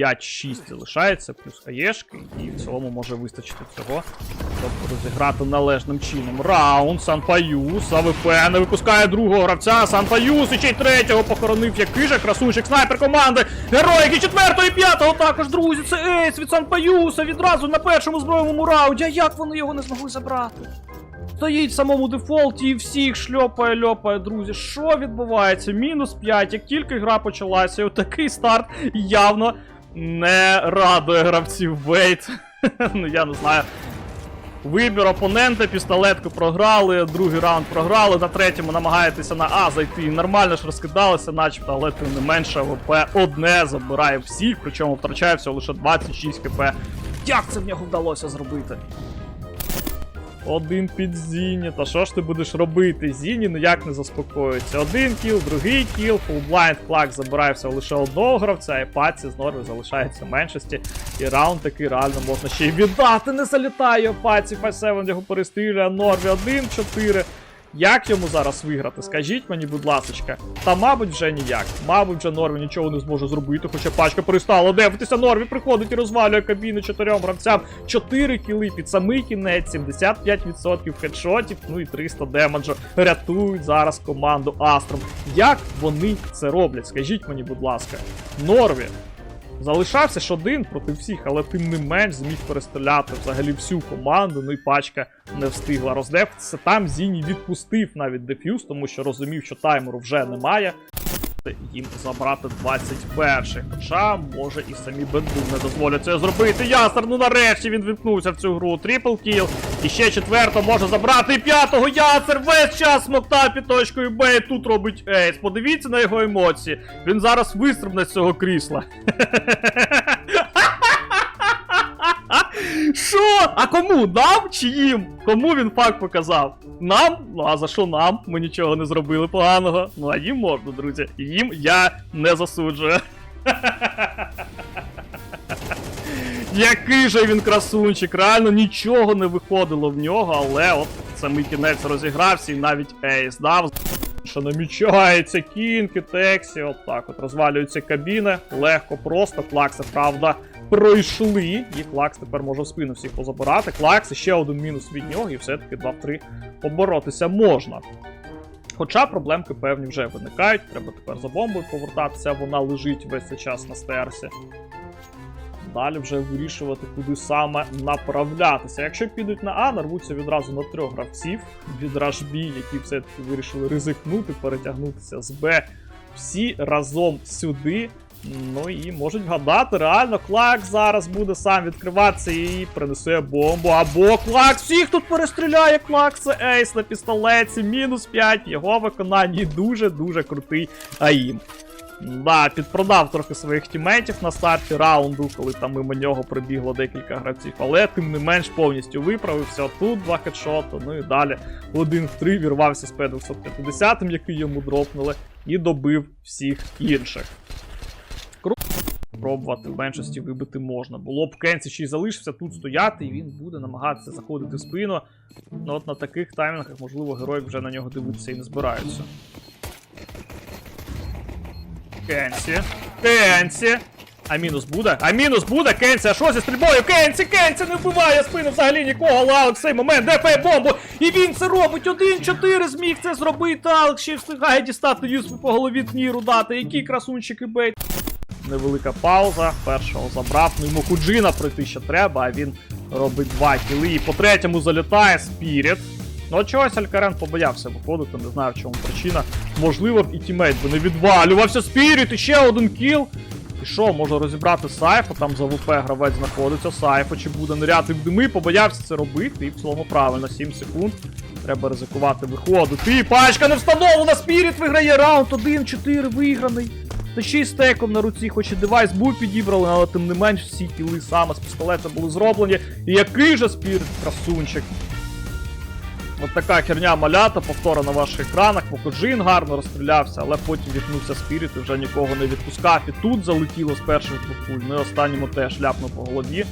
5-6 залишається, плюс хаєшки, і в цілому може вистачити цього, щоб розіграти належним чином. Раунд, Санпаюс, АВП не випускає другого гравця, Санпаюс і ще й третього похоронив, який же красунчик, снайпер команди, героїки четвертого і п'ятого також, друзі, це ейс від Санпаюса відразу на першому збройному раунді, а як вони його не змогли забрати? Стоїть в самому дефолті і всіх шльопає, льопає, друзі. Що відбувається? Мінус 5, як тільки гра почалася, отакий старт явно не радує гравців Вейт. ну я не знаю. Вибір опонента, пістолетку програли, другий раунд програли, на третьому намагаєтеся на А зайти. Нормально ж розкидалися, начебто, але тим не менше ВП одне забирає всіх, причому втрачає всього лише 26 кп. Як це в нього вдалося зробити? Один під Зіні. Та що ж ти будеш робити? Зіні ніяк не заспокоюється. Один кіл, другий кіл, фулблайнд клак забирається лише одного гравця, і паці з норми залишається в меншості. І раунд такий реально можна ще й віддати. Не залітає паці. 5-7 його перестрілює. Норві 1-4. Як йому зараз виграти? Скажіть мені, будь ласочка. Та, мабуть, вже ніяк. Мабуть, вже Норві нічого не зможе зробити, хоча пачка перестала дивитися. Норві приходить і розвалює кабіну чотирьом гравцям. 4 кіли під самий кінець, 75% хедшотів, ну і 300 демеджу. Рятують зараз команду Астром. Як вони це роблять? Скажіть мені, будь ласка. Норві. Залишався ж один проти всіх, але тим не менш зміг перестріляти взагалі всю команду. Ну і пачка не встигла роздефтися. Там Зіні відпустив навіть дефюз, тому що розумів, що таймеру вже немає. Їм забрати 21-х. Хоча, може, і самі бенду не дозволять це зробити. Ястер, ну нарешті він вімкнувся в цю гру. Трипл кіл. І ще четверто може забрати. І п'ятого ясер весь час смокта під точкою Б. І тут робить ейс. Подивіться на його емоції. Він зараз вистрибне з цього крісла. Що? А кому? Нам чи їм? Кому він факт показав? Нам? Ну а за що нам? Ми нічого не зробили поганого. Ну а їм можна, друзі. Їм я не засуджую. Який же він красунчик, реально нічого не виходило в нього, але от самий кінець розігрався і навіть ейс дав. Що намічається кінки, тексі, от так от розвалюються кабіни, легко, просто. Клакси, правда, пройшли. І Клакс тепер може в спину всіх позабирати. Клакс, ще один мінус від нього, і все-таки 2-3 поборотися можна. Хоча проблемки певні вже виникають, треба тепер за бомбою повертатися, вона лежить весь цей час на стерсі. Далі вже вирішувати, куди саме направлятися. Якщо підуть на А, нарвуться відразу на трьох гравців від Рашбі, які все-таки вирішили ризикнути, перетягнутися з Б всі разом сюди. Ну і можуть вгадати, реально, Клак зараз буде сам відкриватися і принесе бомбу. Або Клак всіх тут перестріляє. Клак це ейс на пістолеті, мінус 5. Його виконанні дуже-дуже крутий АІМ. Да, підпродав трохи своїх тімейтів на старті раунду, коли там мимо нього прибігло декілька гравців, але тим не менш повністю виправився. Тут два хедшоти, ну і далі один в три вірвався з П250, який йому дропнули, і добив всіх інших. Пробувати в меншості вибити можна. Було б Кенсі ще й залишився тут стояти, і він буде намагатися заходити в спину. Ну от на таких таймінгах, можливо, герої вже на нього дивитися і не збираються. Кенсі. Кенсі. А мінус буде? А мінус буде? Кенсі, а що зі стрільбою? Кенсі, Кенсі не вбиває спину взагалі нікого. Але Алекс в цей момент дефає бомбу. І він це робить. 1-4 зміг це зробити. Алекс ще встигає дістати Юсфу по голові Тніру дати. Які красунчики бейт. Невелика пауза. Першого забрав. Ну йому Худжина пройти ще треба, а він робить два кіли. І по третьому залітає Спіріт. Ну, чогось Алькарен побоявся виходити, не знаю в чому причина. Можливо, і тімейт би не відвалювався Спіріт, і ще один кіл. І що, може розібрати Сайфа, там за ВП гравець знаходиться. Сайфа чи буде ниряти в дими, побоявся це робити, і в цілому правильно, 7 секунд. Треба ризикувати виходити. І пачка не встановлена! Спіріт виграє раунд 1-4 виграний. Ще й стеком на руці, хоч і девайс був підібрали, але тим не менш всі кіли саме з пістолета були зроблені. І який же спіріт красунчик. От така херня малята, повтора на ваших екранах. Покоджин гарно розстрілявся, але потім вікнувся спіріт і вже нікого не відпускав. І тут залетіло з перших двох пуль. Ну і останньому теж ляпнув по голові.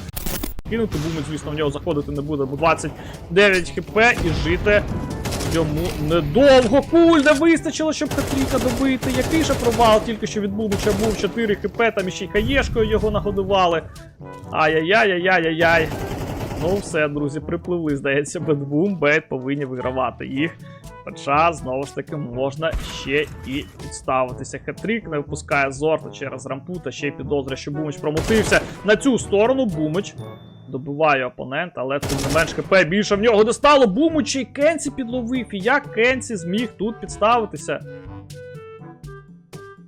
Кинути бумить, звісно, в нього заходити не буде, бо 29 хп і жити йому недовго. Куль не вистачило, щоб Хатріка добити. Який же провал тільки що від Бубича був 4 хп, там іще й хаєшкою його нагодували. Ай-яй-яй-яй-яй-яй. Ну все, друзі, припливли, здається, Бетбум, Бет повинні вигравати їх. Хоча, знову ж таки, можна ще і підставитися. Хетрік не випускає Зорта через рампу, та ще й підозрює, що Бумич промотився на цю сторону. Бумич добиває опонента, але тим не менш ХП більше в нього достало. Бумич і Кенсі підловив. І як Кенсі зміг тут підставитися?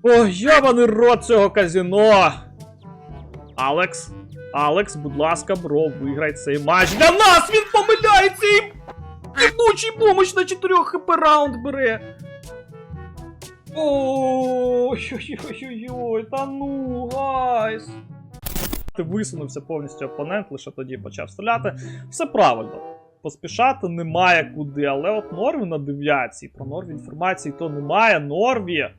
Ой, ябаний рот цього казіно! Алекс, Алекс, будь ласка, бро, виграй цей матч. Для нас він помиляється і Єбучий помощ на 4 хп раунд бере. Ой-ой-ой-ой, та ну, гайс. Ти висунувся повністю опонент, лише тоді почав стріляти. Все правильно. Поспішати немає куди, але от Норві на дев'ятці. Про Норві інформації то немає. Норві.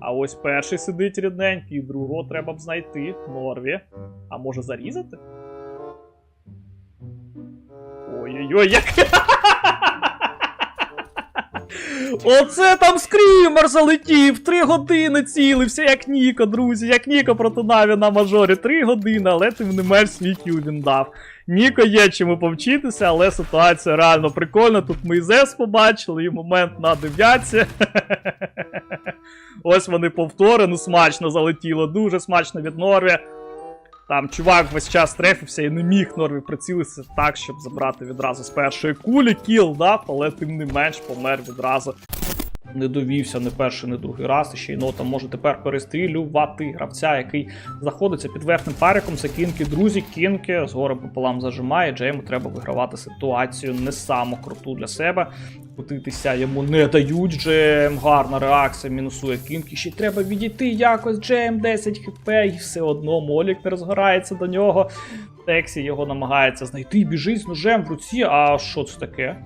А ось перший сидить рідненький, другого треба б знайти. Норві. А може зарізати? Ой-ой-ой, як. Оце там скрімер залетів! Три години цілився, як Ніко, друзі, як Ніко проти Наві на мажорі. Три години, але тим не менш свій кіл він дав. Ніко є чому повчитися, але ситуація реально прикольна. Тут ми і Зевс побачили, і момент на дев'ятці. Ось вони повтори, ну смачно залетіло, дуже смачно від Норві. Там чувак весь час трефився і не міг Норві прицілитися так, щоб забрати відразу з першої кулі. Кіл да? але тим не менш помер відразу. Не довівся не перший, не другий раз. І ще й нота може тепер перестрілювати гравця, який знаходиться під верхнім париком. Це кінки, друзі, кінки згори пополам зажимає. Джейму треба вигравати ситуацію не саму круту для себе. Кутитися йому не дають. Джем, гарна реакція, мінусує кінки. Ще треба відійти якось. Джем 10 хп, і все одно Молік не розгорається до нього. Тексі його намагається знайти, біжить з ножем в руці. А що це таке?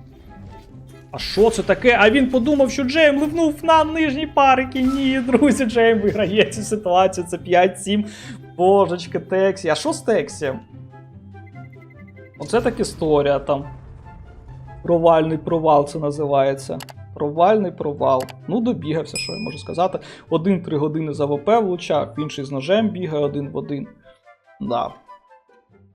А що це таке? А він подумав, що Джейм ливнув на нижні парики. Ні, друзі, Джейм виграє цю ситуацію. Це 5-7. Божечки, Тексі. А що з Тексі? Оце так історія там. Провальний провал це називається. Провальний провал. Ну, добігався, що я можу сказати. Один-три години за ВП влучав, інший з ножем бігає один в один. Да.